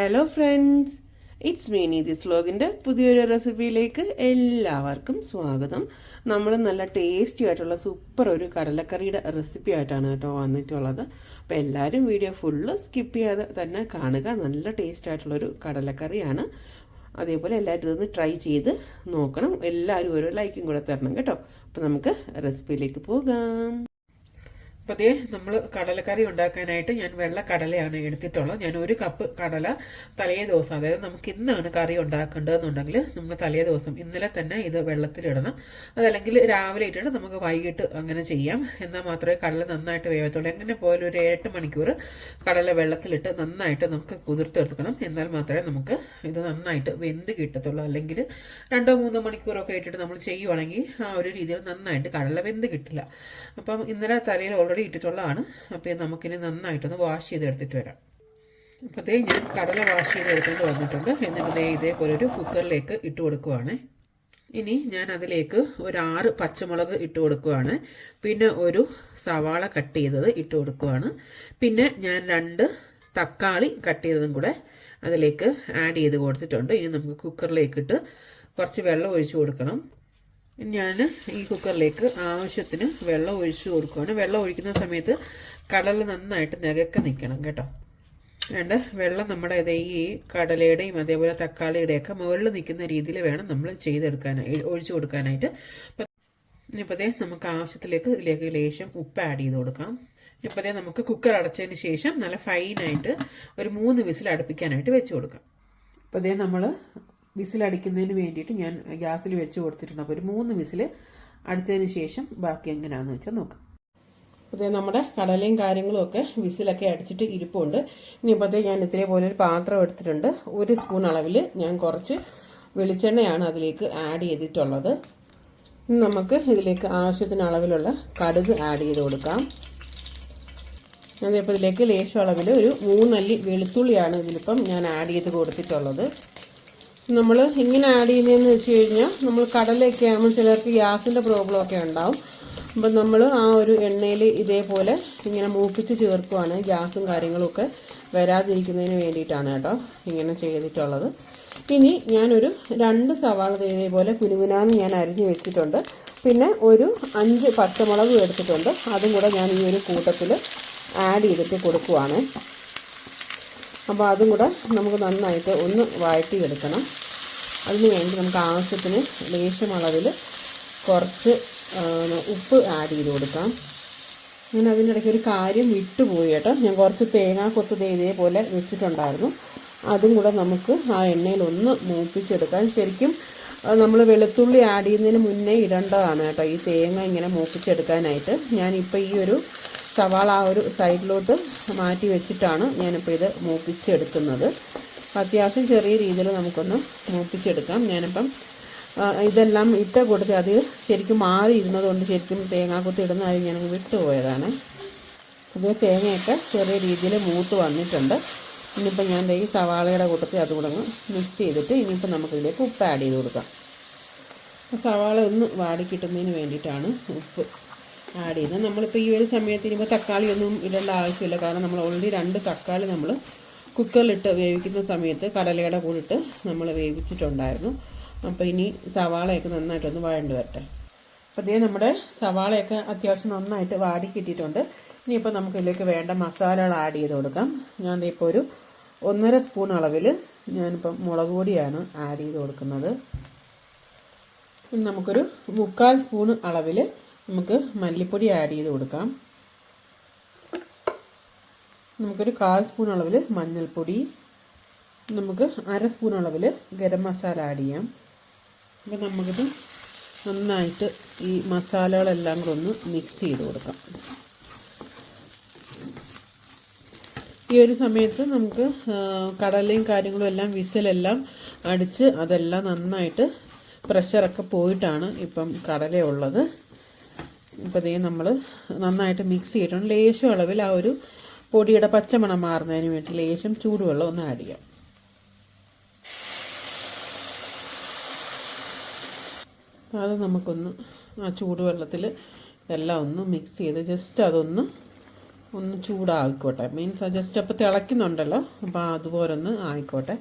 Hello friends it's me Neethi's വ്ലോഗിന്റെ പുതിയൊരു റെസിപ്പിയിലേക്ക് എല്ലാവർക്കും സ്വാഗതം. നമ്മൾ നല്ല ടേസ്റ്റി ആയിട്ടുള്ള സൂപ്പർ ഒരു കടലക്കറിയുടെ റെസിപ്പി ആയിട്ടാണ് കേട്ടോ വന്നിട്ടുള്ളത്. അപ്പോൾ എല്ലാവരും വീഡിയോ ഫുള്ള് സ്കിപ്പ് ചെയ്യാതെ തന്നെ കാണുക. നല്ല ടേസ്റ്റ് ആയിട്ടുള്ളൊരു കടലക്കറിയാണ്. അതേപോലെ എല്ലാവരും ഇതൊന്ന് ട്രൈ ചെയ്ത് നോക്കണം. എല്ലാവരും ഓരോ ലൈക്കും കൂടെ തരണം കേട്ടോ. അപ്പോൾ നമുക്ക് റെസിപ്പിയിലേക്ക് പോകാം. അതേ നമ്മൾ കടലക്കറി ഉണ്ടാക്കാനായിട്ട് ഞാൻ വെള്ള കടലയാണ് എടുത്തിട്ടുള്ളത്. ഞാൻ ഒരു കപ്പ് കടല തലേ ദിവസം അതായത് നമുക്ക് ഇന്നാണ് കറി ഉണ്ടാക്കേണ്ടതെന്നുണ്ടെങ്കിൽ നമ്മൾ തലേ ദിവസം ഇന്നലെ തന്നെ ഇത് വെള്ളത്തിലിടണം. അതല്ലെങ്കിൽ രാവിലെ ഇട്ടിട്ട് നമുക്ക് വൈകിട്ട് അങ്ങനെ ചെയ്യാം. എന്നാൽ മാത്രമേ കടല നന്നായിട്ട് വേവത്തുള്ളൂ. എങ്ങനെ പോലും ഒരു എട്ട് മണിക്കൂർ കടല വെള്ളത്തിലിട്ട് നന്നായിട്ട് നമുക്ക് കുതിർത്തെടുക്കണം. എന്നാൽ മാത്രമേ നമുക്ക് ഇത് നന്നായിട്ട് വെന്ത് കിട്ടത്തുള്ളൂ. അല്ലെങ്കിൽ രണ്ടോ മൂന്നോ മണിക്കൂറൊക്കെ ഇട്ടിട്ട് നമ്മൾ ചെയ്യുവാണെങ്കിൽ ആ ഒരു രീതിയിൽ നന്നായിട്ട് കടല വെന്ത് കിട്ടില്ല. അപ്പം ഇന്നലെ തലയിൽ ഓൾറെഡി ഇട്ടിട്ടുള്ളതാണ് അപ്പോൾ നമുക്കിനി നന്നായിട്ടൊന്ന് വാഷ് ചെയ്ത് എടുത്തിട്ട് വരാം. അപ്പോൾ ദേ ഞാൻ കടല വാഷ് ചെയ്ത് എടുത്തുകൊണ്ട് വന്നിട്ടുണ്ട്. എന്നിട്ട് ദേ ഇതേപോലെ ഒരു കുക്കറിലേക്ക് ഇട്ട് കൊടുക്കുവാണ്. ഇനി ഞാൻ അതിലേക്ക് ഒരു ആറ് പച്ചമുളക് ഇട്ട് കൊടുക്കുവാണ്. പിന്നെ ഒരു സവാള കട്ട് ചെയ്തത് ഇട്ട് കൊടുക്കുവാണ്. പിന്നെ ഞാൻ രണ്ട് തക്കാളി കട്ട് ചെയ്തതും കൂടെ അതിലേക്ക് ആഡ് ചെയ്ത് കൊടുത്തിട്ടുണ്ട്. ഇനി നമുക്ക് കുക്കറിലേക്കിട്ട് കുറച്ച് വെള്ളം ഒഴിച്ച് കൊടുക്കണം. ഞാൻ ഈ കുക്കറിലേക്ക് ആവശ്യത്തിന് വെള്ളം ഒഴിച്ചു കൊടുക്കുകയാണ് വെള്ളം ഒഴിക്കുന്ന സമയത്ത് കടൽ നന്നായിട്ട് നികക്ക നിൽക്കണം കേട്ടോ. വേണ്ട വെള്ളം നമ്മുടെ ഈ കടലയുടെയും അതേപോലെ തക്കാളിയുടെയൊക്കെ മുകളിൽ നിൽക്കുന്ന രീതിയിൽ വേണം നമ്മൾ ചെയ്തെടുക്കാനായി ഒഴിച്ചു കൊടുക്കാനായിട്ട്. ഇനിയിപ്പോൾ അതേ നമുക്ക് ആവശ്യത്തിലേക്ക് ഇതിലേക്ക് ലേശം ഉപ്പ് ആഡ് ചെയ്ത് കൊടുക്കാം. ഇനിയിപ്പോൾ നമുക്ക് കുക്കർ അടച്ചതിന് ശേഷം നല്ല ഫൈനായിട്ട് ഒരു മൂന്ന് വിസിൽ അടുപ്പിക്കാനായിട്ട് വെച്ച് കൊടുക്കാം. അപ്പോൾ നമ്മൾ വിസിലടിക്കുന്നതിന് വേണ്ടിയിട്ട് ഞാൻ ഗ്യാസിൽ വെച്ച് കൊടുത്തിട്ടുണ്ട്. അപ്പോൾ ഒരു മൂന്ന് വിസിൽ അടിച്ചതിന് ശേഷം ബാക്കി എങ്ങനെയാണെന്ന് വെച്ചാൽ നോക്കാം. അപ്പോൾ നമ്മുടെ കടലയും കാര്യങ്ങളും ഒക്കെ വിസിലൊക്കെ അടിച്ചിട്ട് ഇരിപ്പുണ്ട്. ഇനി ഇനിയിപ്പോഴത്തേ ഞാൻ ഇതേപോലെ ഒരു പാത്രം എടുത്തിട്ടുണ്ട്. ഒരു സ്പൂൺ അളവിൽ ഞാൻ കുറച്ച് വെളിച്ചെണ്ണയാണ് അതിലേക്ക് ആഡ് ചെയ്തിട്ടുള്ളത്. നമുക്ക് ഇതിലേക്ക് ആവശ്യത്തിന് അളവിലുള്ള കടുക് ആഡ് ചെയ്ത് കൊടുക്കാം. അതേപോലെ ഇതിലേക്ക് ലേശം അളവിൽ ഒരു മൂന്നല്ലി വെളുത്തുള്ളിയാണ് ഇതിലിപ്പം ഞാൻ ആഡ് ചെയ്ത് കൊടുത്തിട്ടുള്ളത്. നമ്മൾ ഇങ്ങനെ ആഡ് ചെയ്യുന്നതെന്ന് വെച്ച് കഴിഞ്ഞാൽ നമ്മൾ കടലൊക്കെ ആകുമ്പോൾ ചിലർക്ക് ഗ്യാസിന്റെ പ്രോബ്ലം ഒക്കെ ഉണ്ടാവും. അപ്പം നമ്മൾ ആ ഒരു എണ്ണയിൽ ഇതേപോലെ ഇങ്ങനെ മൂപ്പിച്ച് ചേർക്കുവാണ് ഗ്യാസും കാര്യങ്ങളൊക്കെ വരാതിരിക്കുന്നതിന് വേണ്ടിയിട്ടാണ് കേട്ടോ ഇങ്ങനെ ചെയ്തിട്ടുള്ളത്. ഇനി ഞാനൊരു രണ്ട് സവാള ഇതേപോലെ കുനുകുനാന്ന് ഞാൻ അരിഞ്ഞ് വെച്ചിട്ടുണ്ട്. പിന്നെ ഒരു അഞ്ച് പച്ചമുളകും എടുത്തിട്ടുണ്ട്. അതും കൂടെ ഞാൻ ഈ ഒരു കൂട്ടത്തിൽ ആഡ് ചെയ്തിട്ട് കൊടുക്കുവാണ്. അപ്പോൾ അതും കൂടെ നമുക്ക് നന്നായിട്ട് ഒന്ന് വഴറ്റിയെടുക്കണം. അതിന് വേണ്ടി നമുക്ക് ആവശ്യത്തിന് ലേശം കുറച്ച് ഉപ്പ് ആഡ് ചെയ്ത് കൊടുക്കാം. ഞാൻ അതിനിടയ്ക്ക് ഒരു കാര്യം വിട്ടുപോയി കേട്ടോ. ഞാൻ കുറച്ച് തേങ്ങാ കൊത്ത് ഇതേപോലെ വെച്ചിട്ടുണ്ടായിരുന്നു. അതും കൂടെ നമുക്ക് ആ എണ്ണയിൽ ഒന്ന് മൂപ്പിച്ചെടുക്കാം. ശരിക്കും നമ്മൾ വെളുത്തുള്ളി ആഡ് ചെയ്യുന്നതിന് മുന്നേ ഇടേണ്ടതാണ് കേട്ടോ ഈ തേങ്ങ ഇങ്ങനെ മൂപ്പിച്ചെടുക്കാനായിട്ട്. ഞാനിപ്പോൾ ഈ ഒരു സവാള ആ ഒരു സൈഡിലോട്ട് മാറ്റി വെച്ചിട്ടാണ് ഞാനിപ്പോൾ ഇത് മൂപ്പിച്ചെടുക്കുന്നത്. അത്യാവശ്യം ചെറിയ രീതിയിൽ നമുക്കൊന്ന് മൂപ്പിച്ചെടുക്കാം. ഞാനിപ്പം ഇതെല്ലാം ഇട്ട കൊടുത്ത് അത് ശരിക്കും മാറി ഇരുന്നത് കൊണ്ട് ശരിക്കും തേങ്ങാക്കുത്തി ഇടുന്നത് ഞാൻ വിട്ടുപോയതാണ്. അത് തേങ്ങയൊക്കെ ചെറിയ രീതിയിൽ മൂത്ത് വന്നിട്ടുണ്ട്. ഇനിയിപ്പോൾ ഞാൻ ഈ സവാളയുടെ കൂട്ടത്തിൽ അതുകൂടെ മിക്സ് ചെയ്തിട്ട് ഇനിയിപ്പോൾ നമുക്കിതിലേക്ക് ഉപ്പ് ആഡ് ചെയ്ത് കൊടുക്കാം. സവാള ഒന്ന് വാടി കിട്ടുന്നതിന് വേണ്ടിയിട്ടാണ് ഉപ്പ് ആഡ് ചെയ്യുന്നത്. നമ്മളിപ്പോൾ ഈ ഒരു സമയത്ത് ഇനിയിപ്പോൾ തക്കാളി ഒന്നും ഇടേണ്ട ആവശ്യമില്ല. കാരണം നമ്മൾ ഓൾറെഡി രണ്ട് തക്കാളി നമ്മൾ കുക്കറിലിട്ട് വേവിക്കുന്ന സമയത്ത് കടലയുടെ കൂടിട്ട് നമ്മൾ വേവിച്ചിട്ടുണ്ടായിരുന്നു. അപ്പോൾ ഇനി സവാളയൊക്കെ നന്നായിട്ടൊന്ന് വഴണ്ട് വരട്ടെ. അപ്പോൾ ഇതേ നമ്മുടെ സവാളയൊക്കെ അത്യാവശ്യം നന്നായിട്ട് വാടി കിട്ടിയിട്ടുണ്ട്. ഇനിയിപ്പോൾ നമുക്ക് ഇതിലേക്ക് വേണ്ട മസാലകൾ ആഡ് ചെയ്ത് കൊടുക്കാം. ഞാൻ ഇപ്പോൾ ഒരു ഒന്നര സ്പൂൺ അളവിൽ ഞാനിപ്പം മുളക് പൊടിയാണ് ആഡ് ചെയ്ത് കൊടുക്കുന്നത്. നമുക്കൊരു മുക്കാൽ സ്പൂൺ അളവിൽ നമുക്ക് മല്ലിപ്പൊടി ആഡ് ചെയ്ത് കൊടുക്കാം. നമുക്കൊരു കാൽ സ്പൂൺ അളവിൽ മഞ്ഞൾപ്പൊടി നമുക്ക് അര സ്പൂൺ അളവിൽ ഗരം മസാല ആഡ് ചെയ്യാം. അപ്പോൾ നമുക്കിത് നന്നായിട്ട് ഈ മസാലകളെല്ലാം കൂടെ ഒന്ന് മിക്സ് ചെയ്ത് കൊടുക്കാം. ഈ ഒരു സമയത്ത് നമുക്ക് കടലയും കാര്യങ്ങളും എല്ലാം വിസിലെല്ലാം അടിച്ച് അതെല്ലാം നന്നായിട്ട് പ്രഷറൊക്കെ പോയിട്ടാണ് ഇപ്പം കടലയുള്ളത്. ഇപ്പം ഇതേ നമ്മൾ നന്നായിട്ട് മിക്സ് ചെയ്തിട്ടുണ്ട്. ലേശം അളവിൽ ആ ഒരു പൊടിയുടെ പച്ചമണം മാറുന്നതിന് വേണ്ടി ലേശം ചൂടുവെള്ളം ഒന്ന് ആഡ് ചെയ്യാം. അത് നമുക്കൊന്ന് ആ ചൂടുവെള്ളത്തിൽ എല്ലാം ഒന്ന് മിക്സ് ചെയ്ത് ജസ്റ്റ് അതൊന്ന് ഒന്ന് ചൂടായിക്കോട്ടെ. മീൻസ് ആ ജസ്റ്റ് അപ്പോൾ തിളയ്ക്കുന്നുണ്ടല്ലോ. അപ്പോൾ അതുപോലെ ഒന്ന് ആയിക്കോട്ടെ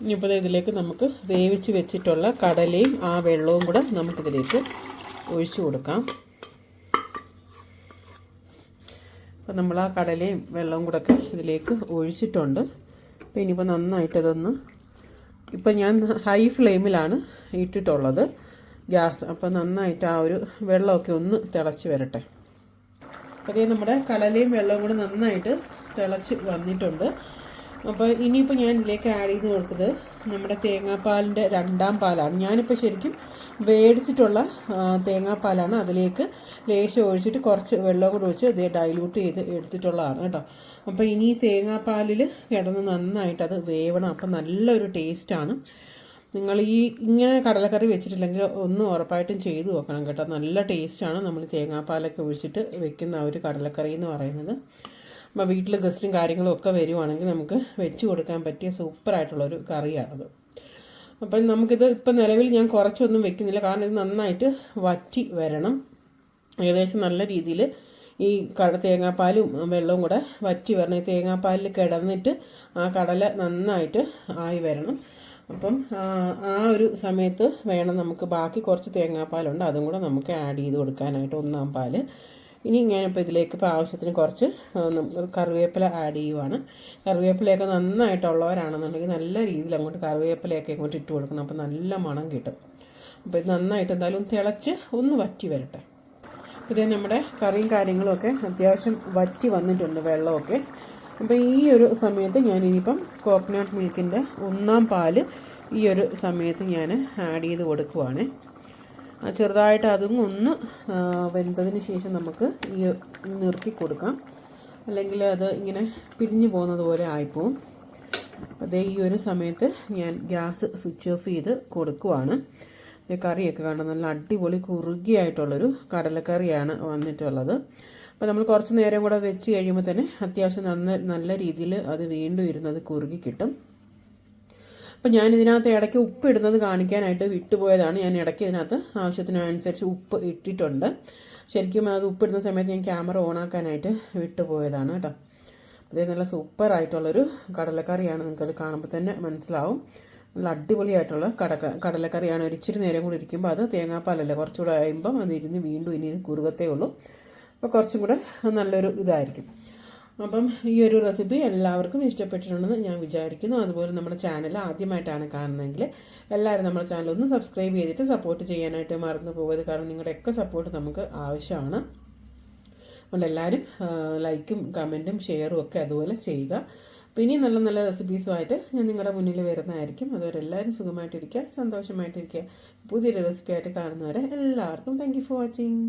ഇനിയിപ്പോൾ ഇതിലേക്ക് നമുക്ക് വേവിച്ച് വെച്ചിട്ടുള്ള കടലയും ആ വെള്ളവും കൂടെ നമുക്കിതിലേക്ക് ഒഴിച്ചു കൊടുക്കാം അപ്പോൾ നമ്മൾ ആ കടലയും വെള്ളവും കൂടെ ഇതിലേക്ക് ഒഴിച്ചിട്ടുണ്ട്. അപ്പോൾ ഇനിയിപ്പോൾ നന്നായിട്ടതൊന്ന് ഇപ്പം ഞാൻ ഹൈ ഫ്ലെയിമിലാണ് ഇട്ടിട്ടുള്ളത്. ഗ്യാസ് അപ്പോൾ നന്നായിട്ട് ആ ഒരു വെള്ളമൊക്കെ ഒന്ന് തിളച്ച് വരട്ടെ. അതേ നമ്മുടെ കടലയും വെള്ളവും കൂടെ നന്നായിട്ട് തിളച്ച് വന്നിട്ടുണ്ട്. അപ്പോൾ ഇനിയിപ്പോൾ ഞാൻ ഇതിലേക്ക് ആഡ് ചെയ്ത് കൊടുത്തത് നമ്മുടെ തേങ്ങാപ്പാലിന്റെ രണ്ടാം പാലാണ്. ഞാനിപ്പോൾ ശരിക്കും വേടിച്ചിട്ടുള്ള തേങ്ങാപ്പാലാണ് അതിലേക്ക് ലേശം ഒഴിച്ചിട്ട് കുറച്ച് വെള്ളം കൂടെ ഒഴിച്ച് ഇത് ഡൈലൂട്ട് ചെയ്ത് എടുത്തിട്ടുള്ളതാണ് കേട്ടോ. അപ്പോൾ ഇനി തേങ്ങാപ്പാലിൽ കിടന്ന് നന്നായിട്ട് അത് വേവണം. അപ്പം നല്ലൊരു ടേസ്റ്റാണ് നിങ്ങൾ ഈ ഇങ്ങനെ കടലക്കറി വെച്ചിട്ടില്ലെങ്കിൽ ഒന്ന് ഉറപ്പായിട്ടും ചെയ്തു നോക്കണം കേട്ടോ. നല്ല ടേസ്റ്റാണ് നമ്മൾ തേങ്ങാപ്പാലൊക്കെ ഒഴിച്ചിട്ട് വെക്കുന്ന ആ ഒരു കടലക്കറി എന്ന് പറയുന്നത്. അപ്പോൾ വീട്ടിൽ ഗസ്റ്റും കാര്യങ്ങളും ഒക്കെ വരുവാണെങ്കിൽ നമുക്ക് വെച്ച് കൊടുക്കാൻ പറ്റിയ സൂപ്പറായിട്ടുള്ളൊരു കറിയാണത്. അപ്പം നമുക്കിത് ഇപ്പം നിലവിൽ ഞാൻ കുറച്ചൊന്നും വെക്കുന്നില്ല. കാരണം ഇത് നന്നായിട്ട് വറ്റി വരണം. ഏകദേശം നല്ല രീതിയിൽ ഈ കട തേങ്ങാപ്പാലും വെള്ളവും കൂടെ വറ്റി വരണം. ഈ തേങ്ങാപ്പാലിൽ കിടന്നിട്ട് ആ കടല നന്നായിട്ട് ആയി വരണം. അപ്പം ആ ഒരു സമയത്ത് വേണം നമുക്ക് ബാക്കി കുറച്ച് തേങ്ങാപ്പാലുണ്ട്. അതും കൂടെ നമുക്ക് ആഡ് ചെയ്ത് കൊടുക്കാനായിട്ട് ഒന്നാം പാൽ. ഇനി ഞാനിപ്പോൾ ഇതിലേക്ക് ഇപ്പോൾ ആവശ്യത്തിന് കുറച്ച് കറിവേപ്പില ആഡ് ചെയ്യുവാണ്. കറിവേപ്പിലയൊക്കെ നന്നായിട്ടുള്ളവരാണെന്നുണ്ടെങ്കിൽ നല്ല രീതിയിൽ അങ്ങോട്ട് കറിവേപ്പിലയൊക്കെ ഇങ്ങോട്ട് ഇട്ട് കൊടുക്കണം. അപ്പോൾ നല്ല മണം കിട്ടും. അപ്പോൾ ഇത് നന്നായിട്ട് എന്തായാലും തിളച്ച് ഒന്ന് വറ്റി വരട്ടെ. ഇത് നമ്മുടെ കറിയും കാര്യങ്ങളുമൊക്കെ അത്യാവശ്യം വറ്റി വന്നിട്ടുണ്ട് വെള്ളമൊക്കെ. അപ്പോൾ ഈ ഒരു സമയത്ത് ഞാൻ ഇനിയിപ്പം കോക്കനട്ട് മിൽക്കിന്റെ ഒന്നാം പാൽ ഈ ഒരു സമയത്ത് ഞാൻ ആഡ് ചെയ്ത് കൊടുക്കുവാണ്. ചെറുതായിട്ട് അതും ഒന്ന് വരുന്നതിന് ശേഷം നമുക്ക് ഈ നിർത്തി കൊടുക്കാം. അല്ലെങ്കിൽ അത് ഇങ്ങനെ പിരിഞ്ഞു പോകുന്നത് പോലെ ആയിപ്പോവും. അതേ ഈ ഒരു സമയത്ത് ഞാൻ ഗ്യാസ് സ്വിച്ച് ഓഫ് ചെയ്ത് കൊടുക്കുവാണ്. കറിയൊക്കെ കാണാൻ നല്ല അടിപൊളി കുറുകിയായിട്ടുള്ളൊരു കടലക്കറിയാണ് വന്നിട്ടുള്ളത്. അപ്പോൾ നമ്മൾ കുറച്ച് നേരം കൂടെ വെച്ച് കഴിയുമ്പോൾ തന്നെ അത്യാവശ്യം നല്ല നല്ല രീതിയിൽ അത് വീണ്ടും ഇരുന്നത് കുറുകി കിട്ടും. അപ്പം ഞാൻ ഇതിനകത്ത് ഇടയ്ക്ക് ഉപ്പ് ഇടുന്നത് കാണിക്കാനായിട്ട് വിട്ടുപോയതാണ്. ഞാൻ ഇടയ്ക്ക് ഇതിനകത്ത് ആവശ്യത്തിനനുസരിച്ച് ഉപ്പ് ഇട്ടിട്ടുണ്ട്. ശരിക്കും അത് ഉപ്പിടുന്ന സമയത്ത് ഞാൻ ക്യാമറ ഓണാക്കാനായിട്ട് വിട്ടുപോയതാണ് കേട്ടോ. അതേ നല്ല സൂപ്പർ ആയിട്ടുള്ളൊരു കടലക്കറിയാണ്. നിങ്ങൾക്കത് കാണുമ്പോൾ തന്നെ മനസ്സിലാവും. നല്ല അടിപൊളിയായിട്ടുള്ള കട കടലക്കറിയാണ്. ഒരു ഇച്ചിരി നേരം കൂടി ഇരിക്കുമ്പോൾ അത് തേങ്ങാപ്പാലല്ലേ? കുറച്ചുകൂടെ കഴിയുമ്പം അത് ഇരുന്ന് വീണ്ടും ഇനി കുറുകത്തേ ഉള്ളൂ. അപ്പോൾ കുറച്ചും കൂടെ നല്ലൊരു ഇതായിരിക്കും. അപ്പം ഈ ഒരു റെസിപ്പി എല്ലാവർക്കും ഇഷ്ടപ്പെട്ടിട്ടുണ്ടെന്ന് ഞാൻ വിചാരിക്കുന്നു. അതുപോലെ നമ്മുടെ ചാനൽ ആദ്യമായിട്ടാണ് കാണുന്നതെങ്കിൽ എല്ലാവരും നമ്മുടെ ചാനൽ ഒന്ന് സബ്സ്ക്രൈബ് ചെയ്തിട്ട് സപ്പോർട്ട് ചെയ്യാനായിട്ട് മറന്നു പോകരുത്. കാരണം നിങ്ങളുടെയൊക്കെ സപ്പോർട്ട് നമുക്ക് ആവശ്യമാണ്. അതുകൊണ്ട് എല്ലാവരും ലൈക്കും കമന്റും ഷെയറും ഒക്കെ അതുപോലെ ചെയ്യുക. ഇനിയും നല്ല നല്ല റെസിപ്പീസുമായിട്ട് ഞാൻ നിങ്ങളുടെ മുന്നിൽ വരുന്നതായിരിക്കും. അതുവരെ എല്ലാവരും സുഖമായിട്ടിരിക്കുക സന്തോഷമായിട്ടിരിക്കുക. പുതിയൊരു റെസിപ്പി ആയിട്ട് കാണുന്നവരെ എല്ലാവർക്കും താങ്ക് ഫോർ വാച്ചിങ്